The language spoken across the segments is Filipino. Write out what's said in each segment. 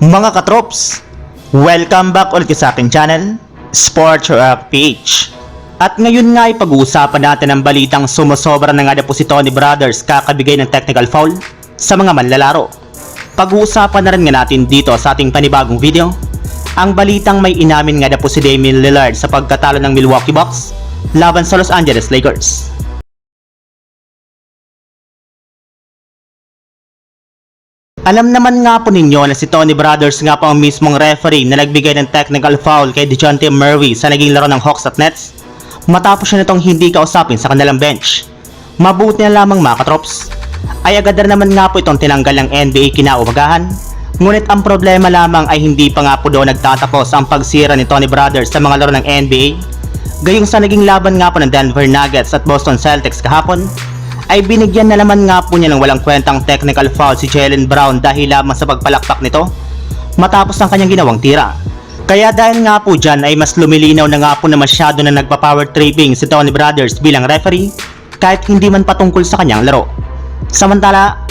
Mga katrops, welcome back ulit sa aking channel, Sports Rock PH. At ngayon nga ay pag-uusapan natin ang balitang sumusobra na nga na po si Tony Brothers kakabigay ng technical foul sa mga manlalaro. Pag-uusapan na rin nga natin dito sa ating panibagong video, ang balitang may inamin nga na po si Damian Lillard sa pagkatalo ng Milwaukee Bucks laban sa Los Angeles Lakers. Alam naman nga po ninyo na si Tony Brothers nga po ang mismong referee na nagbigay ng technical foul kay DeJounte Murray sa naging laro ng Hawks at Nets matapos siya nitong hindi kausapin sa kanilang bench. Mabuti na lamang mga katrops. Ay agad na naman nga po itong tinanggal ng NBA kinaumagahan ngunit ang problema lamang ay hindi pa nga po doon nagtatapos ang pagsira ni Tony Brothers sa mga laro ng NBA gayong sa naging laban nga po ng Denver Nuggets at Boston Celtics kahapon ay binigyan na naman nga po niya ng walang kwentang technical foul si Jalen Brown dahil lamang sa pagpalakpak nito matapos ang kanyang ginawang tira. Kaya dahil nga po dyan ay mas lumilinaw na nga po na masyado na nagpa-power tripping si Tony Brothers bilang referee kahit hindi man patungkol sa kanyang laro. Samantala,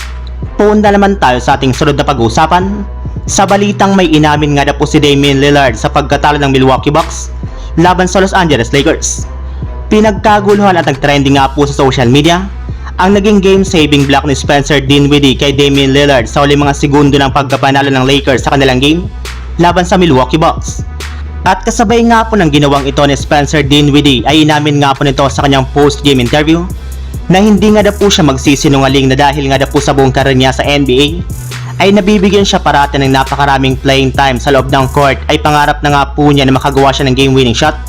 puunda naman tayo sa ating sunod na pag-uusapan sa balitang may inamin nga na po si Damian Lillard sa pagkatalo ng Milwaukee Bucks laban sa Los Angeles Lakers. Pinagkaguluhan at nag-trending nga po sa social media ang naging game-saving block ni Spencer Dinwiddie kay Damian Lillard sa uling mga segundo ng pagkapanalo ng Lakers sa kanilang game laban sa Milwaukee Bucks. At kasabay nga po ng ginawang ito ni Spencer Dinwiddie ay inamin nga po nito sa kanyang post-game interview na hindi nga na po siya magsisinungaling na dahil nga na po sa buong karir niya sa NBA ay nabibigyan siya parati ng napakaraming playing time sa loob ng court ay pangarap na nga po niya na makagawa siya ng game-winning shot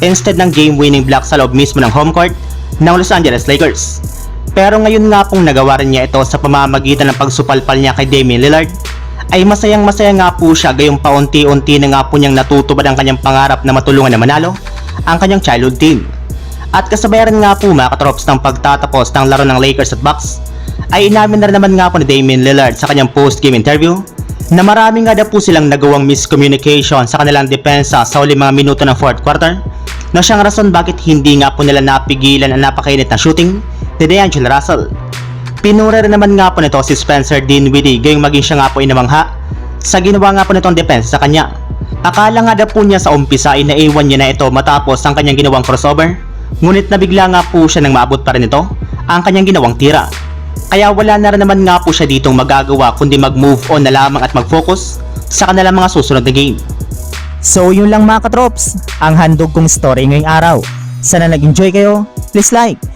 instead ng game-winning block sa loob mismo ng home court ng Los Angeles Lakers. Pero ngayon nga pong nagawa rin niya ito sa pamamagitan ng pagsupalpal niya kay Damian Lillard ay masayang masaya nga po siya gayong paunti-unti na nga po niyang natutupad ang kanyang pangarap na matulungan na manalo ang kanyang childhood team. At kasabay nga po mga katrops ng pagtatapos ng laro ng Lakers at Bucks ay inamin na rin naman nga po ni Damian Lillard sa kanyang post-game interview na marami nga daw po silang nagawang miscommunication sa kanilang depensa sa uling mga minuto ng fourth quarter na siyang rason bakit hindi nga po nila napigilan ang napakainit na shooting ni D'Angelo Russell. Pinura rin naman nga po nito si Spencer Dinwiddie gayong maging siya nga po inamangha sa ginawa nga po nitong depensa sa kanya. Akala nga daw po niya sa umpisa ay naiwan niya na ito matapos ang kanyang ginawang crossover ngunit nabigla nga po siya nang maabot pa rin ito ang kanyang ginawang tira. Kaya wala na rin naman nga po siya ditong magagawa kundi mag-move on na lamang at mag-focus sa kanilang mga susunod na game. So yun lang mga katrops, ang handog kong story ngayong araw. Sana nag-enjoy kayo, please like